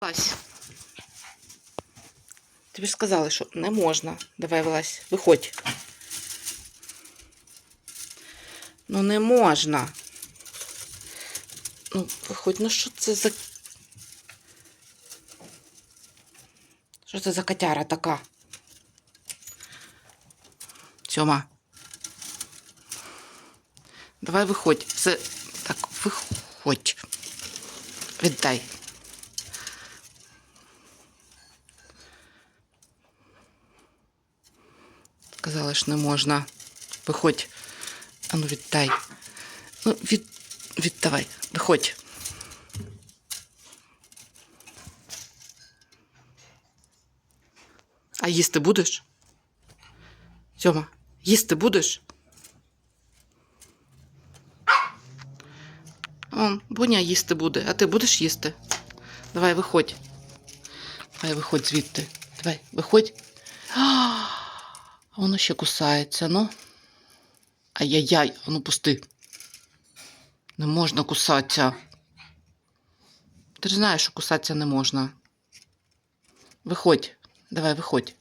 Вилазь. Тобі ж сказали, що не можна. Давай вилазь. Виходь. Ну не можна. Ну, виходь, ну що це за. Що це за котяра така? Тьома. Давай виходь. Все. Так, виходь. Віддай. Сказали ж не можна. Виходь. Ану, віддай. Ну, від... віддавай. Виходь. А їсти будеш? Сьома, їсти будеш? О, Буня їсти буде, а ти будеш їсти? Давай, виходь. Давай, виходь звідти. Давай, виходь. А воно ще кусається, ну. Ай-яй-яй, ну пусти. Не можна кусатися. Ти ж знаєш, що кусатися не можна. Виходь. Давай, виходь.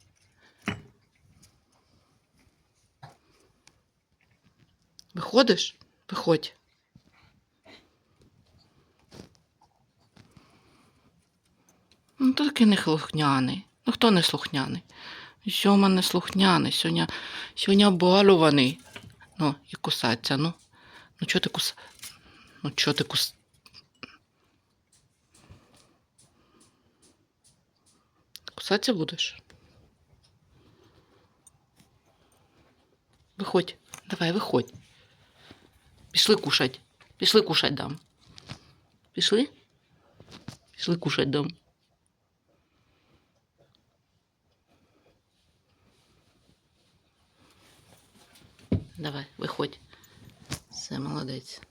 Виходиш? Виходь. Ну, такий не слухняний. Ну, хто не слухняний? Сьома не слухняний, сьогодні, сьогодні обалюваний. Ну, і кусаться, ну. Ну, чого ти кус... Ну, чого ти кус... Кусатися будеш? Виходь. Давай, виходь. Пішли кушать. Пішли кушать дам. Пішли? Пішли кушать дам. Давай, виходь. Все, молодець.